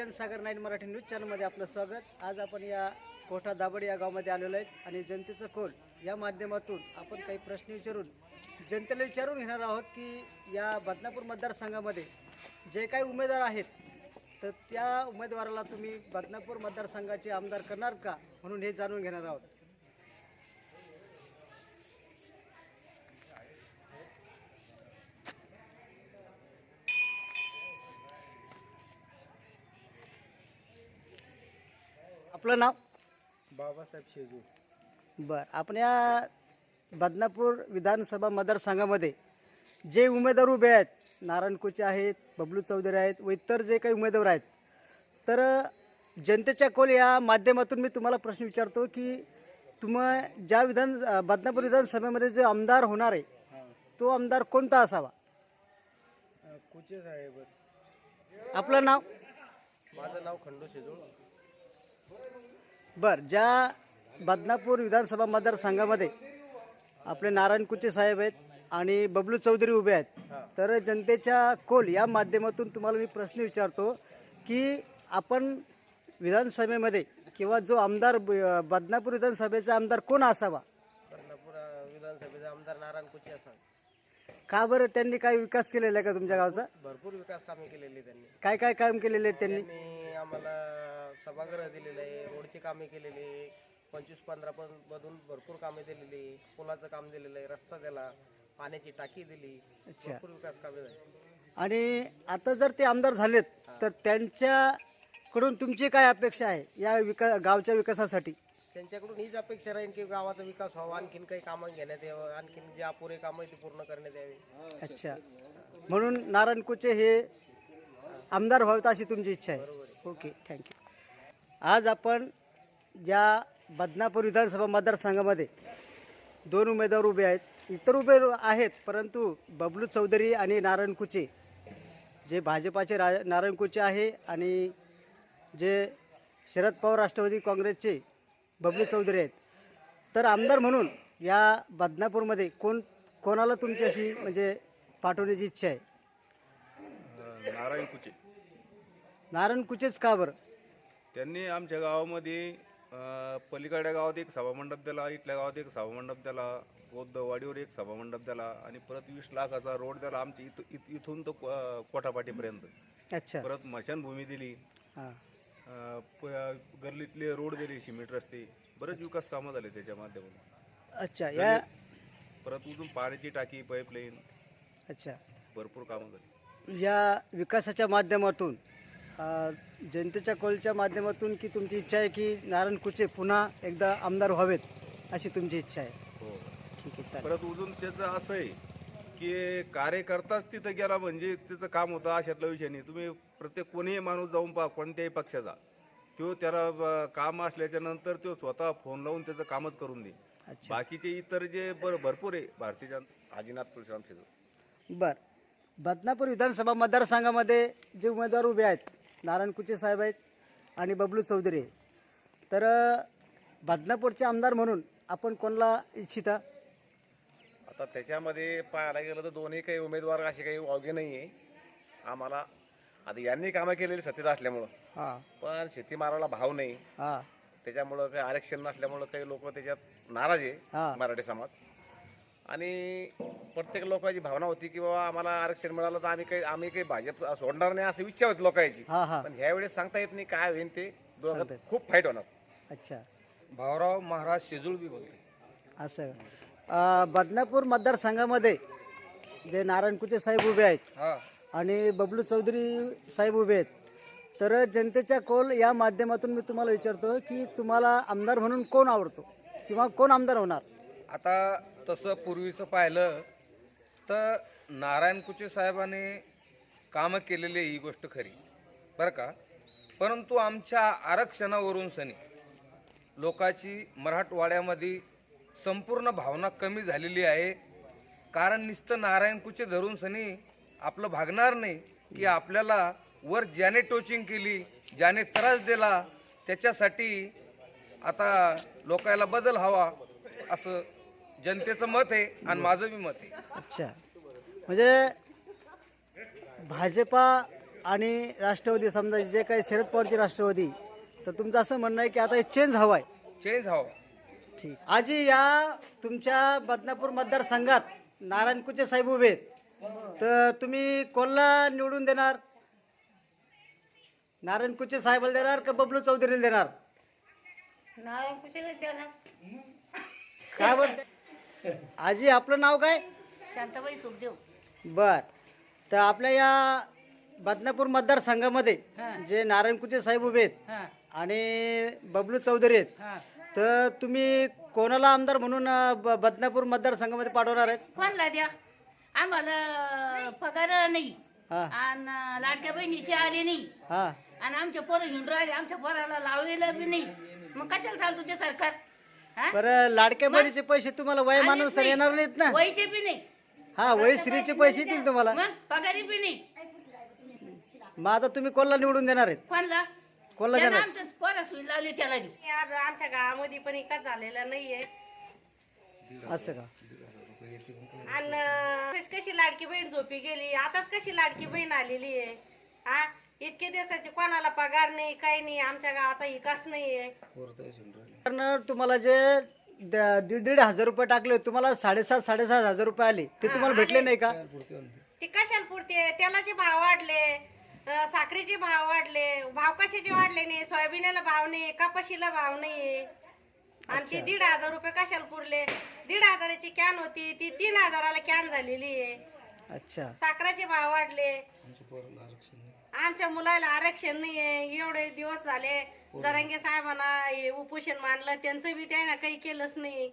जनसागर nine Marathi news चॅनलमध्ये आपलं स्वागत. आज आपण या कोठा दाबड या गावामध्ये आलेलो आहेत आणि जनतेचं कोल या माध्यमातून आपण काही प्रश्न विचारून जनतेला विचारून घेणार आहोत की या बदनापूर मतदारसंघामध्ये जे काही उमेदवार आहेत तर त्या उमेदवाराला तुम्ही बदनापूर मतदारसंघाचे आमदार करणार का? म्हणून हे जाणून घेणार आहोत. आपलं नाव? बाबासाहेब शेजू बर आपण या बदनापूर विधानसभा मतदारसंघामध्ये जे उमेदवार उभे आहेत नारायण कोचे आहेत बबलू चौधरी आहेत व इतर जे काही उमेदवार आहेत तर जनतेच्या कोल या माध्यमातून मी तुम्हाला प्रश्न विचारतो की तुम ज्या विधान बदनापूर विधानसभेमध्ये जो आमदार होणार आहे तो आमदार कोणता असावा? कुचे साहेब आपलं नाव? माझं नाव खंडू शेजू. बर ज्या बदनापूर विधानसभा मतदारसंघामध्ये आपले नारायण कुचे साहेब आहेत आणि बबलू चौधरी उभे आहेत तर जनतेच्या कोल या माध्यमातून तुम्हाला मी प्रश्न विचारतो की आपण विधानसभेमध्ये किंवा जो आमदार बदनापूर विधानसभेचा आमदार कोण असावा? कर्णापूर विधानसभेचे आमदार नारायण कुचे असा का बरं त्यांनी काय विकास केलेला आहे का तुमच्या गावचा? भरपूर विकास कामे केलेली त्यांनी. काय काय काम केलेले आहेत त्यांनी? त्यांनी आम्हाला सभागृह दिलेलं आहे रोडची कामे केलेली आहे पंचवीस पंधरा पण मधून भरपूर कामे दिलेली आहे. पुलाचं काम दिलेलं आहे रस्ता दिला पाण्याची टाकी दिली अच्छा. भरपूर विकास कामे झाली. आणि आता जर ते आमदार झालेत तर त्यांच्याकडून तुमची काय अपेक्षा आहे या विका गावच्या विकासासाठी? त्यांच्याकडून हीच अपेक्षा राहील की गावाचा विकास व्हावा. आणखीन काही कामं घेण्यात यावं. आणखीन जे अपुरे कामं आहे ते पूर्ण करण्यात यावे. अच्छा. म्हणून नारायण कुचे हे आमदार व्हावेत अशी तुमची इच्छा आहे. ओके थँक्यू आज आपण ज्या बदनापूर विधानसभा मतदारसंघामध्ये दोन उमेदवार उभे आहेत. इतर उभे आहेत परंतु बबलू चौधरी आणि नारायण कुचे. जे भाजपाचे रा नारायण कुचे आहे आणि जे शरद पवार राष्ट्रवादी काँग्रेसचे बबलू चौधरी आहेत. तर आमदार म्हणून या बदनापूरमध्ये कोण कोणाला तुमची अशी म्हणजे पाठवण्याची इच्छा आहे? नारायण कुचे. नारायण कुचेच का बरं? त्यांनी आमच्या गावामध्ये अं, पलीकडच्या गावात एक सभामंडप दिला इथल्या गावात एक सभामंडप दिला बौद्धवाडीवर एक सभामंडप दिला आणि परत वीस लाखाचा रोड दिला आमच्या इथं इथ- इथून तर को- कोठापाटीपर्यंत. अच्छा. परत मशानभूमी दिली. हां. प- गल्लीतले रोड दिले सिमेंट रस्ते बरेच विकास कामं झाले त्याच्या माध्यमातून. अच्छा या परत उजून पाण्याची टाकी पाईपलाईन अच्छा. भरपूर कामं झाली. या विकासाच्या माध्यमातून अ, जनतेच्या कॉलच्या माध्यमातून की तुमची इच्छा आहे की नारायण कुचे पुन्हा एकदा आमदार व्हावेत अशी तुमची इच्छा आहे? हो. ठीक आहे चालेल. परत अजून त्याचं असं आहे की कार्यकर्ताच तिथं गेला म्हणजे त्याचं काम होतं अशातला विषय नाही. तुम्ही प्रत्येक कोणीही माणूस जाऊन पहा कोणत्याही पक्षाचा. तो त्याला काम असल्याच्या नंतर तो स्वतः फोन लावून त्याचं कामच करून दे बाकीचे इतर जे बर भरपूर आहे भारतीय जनता आजीनाथ तुळशीराम शिंदे बर. बदनापूर विधानसभा मतदारसंघामध्ये जे उमेदवार उभे आहेत नारायण कुचे साहेब आहेत आणि बबलू चौधरी. तर बदनापूरचे आमदार म्हणून आपण कोणाला इच्छिता? आता त्याच्यामध्ये पाहायला गेलं तर दोन्ही काही उमेदवार असे काही वावगे नाही आहे आम्हाला आता यांनी कामं केलेली सत्तेत असल्यामुळं. हां. पण शेतीमालाला भाव नाही. हां. त्याच्यामुळं काही आरक्षण नसल्यामुळं काही लोक त्याच्यात नाराज आहे मराठी समाज. आणि प्रत्येक लोकांची भावना होती की बाबा आम्हाला आरक्षण मिळालं तर आम्ही काही आम्ही काही भाजप सोडणार नाही असं इच्छा होती लोकांची. हां हां. पण ह्या वेळेस सांगता येत नाही काय होईल ते. दोघात सांगता येत. खूप फाईट होणार. अच्छा. भाऊराव महाराज शेजूळ बी बोलते असं. बदनापूर मतदारसंघामध्ये जे नारायण कुचे साहेब उभे आहेत आणि बबलू चौधरी साहेब उभे आहेत. तर जनतेच्या कोल या माध्यमातून मी तुम्हाला विचारतो की तुम्हाला आमदार म्हणून कोण आवडतो? किंवा कोण आमदार होणार? आता तसं पूर्वीचं पाहिलं तर नारायण कुचे साहेबांनी कामं केलेली ही गोष्ट खरी. बरं का? परंतु आमच्या आरक्षणावरून सनी लोकांची मराठवाड्यामध्ये संपूर्ण भावना कमी झालेली आहे. कारण नुसतं नारायण कुचे धरून सनी आपलं भागणार नाही की आपल्याला वर ज्याने टोचिंग केली ज्याने त्रास दिला त्याच्यासाठी आता लोकायला बदल हवा असं जनतेचं मत आहे आणि माझं बी मत आहे. अच्छा. म्हणजे भाजपा आणि राष्ट्रवादी समजा जे काही शरद पवारची राष्ट्रवादी तर तुमचं असं म्हणणं आहे की आता हे चेंज हवं आहे चेंज हवा. ठीक. आजी या तुमच्या बदनापूर मतदारसंघात नारायण कुचे साहेब उभे आहेत. तर तुम्ही कोणला निवडून देणार? नारायण कुचे साहेबाला देणार का बबलू चौधरीला देणार? काय म्हणते आजी आपलं नाव काय? शांताबाई सुखदेव. बर. तर आपल्या या बदनापूर मतदारसंघामध्ये हा. जे नारायण कुचे साहेब उभे आहेत हा. आणि बबलू चौधरी आहेत हा. तर तुम्ही कोणाला आमदार म्हणून ब- बदनापूर मतदारसंघामध्ये पाठवणार आहेत? कोणला द्या? आम्हाला पगार नाही. हा. आणि लाडक्या बहिणीचे आले नाही. हा. आणि आमचे पोरं घेऊन राहिले आमच्या पोराला लावलेलं बी नाही. मग कशाला चालतो ते सरकार? हा? बरं लाडक्या बहिणीचे पैसे तुम्हाला वय आलेच माणूस नाही. येणार नाहीत ना? वयचे बी नाही. हा वयश्रीचे पैसे येतील तुम्हाला. मग पगारी बी नाही. मग आता तुम्ही कोणाला निवडून देणार आहेत? कोणला? कोणाला त्यानं देणार आमच्या पोरं सुई लावली त्याला देऊ आमच्या गावामध्ये पण एकाच झालेला नाहीये. असं का? आणि कशी लाडकी बहीण झोपी गेली? आताच कशी लाडकी बहीण आलेली आहे? हा? इतके दिवसाचे कोणाला पगार नाही काही नाही आमच्या गावाचा विकास नाहीये. कारण तुम्हाला जे द- दीड दीड हजार रुपये टाकले तुम्हाला साडेसात साडेसात हजार रुपये आले. ते तुम्हाला भेटले नाही का? ते कशाला पुरते? तेलाचे भाव वाढले साखरेचे भाव वाढले. भाव कशाचे वाढले नाही? सोयाबीनला भाव नाही कापाशीला भाव नाही. ते दीड हजार रुपये कशाला पुरले? दीड हजाराची कॅन होती ती तीन हजाराला कॅन झालेली आहे. अच्छा. साखराचे भाव वाढले. आमच्या मुलाला आरक्षण नाहीये एवढे दिवस झाले. जरांगे साहेबांना उपोषण मांडलं त्यांचं बी त्यानं काही केलंच नाही.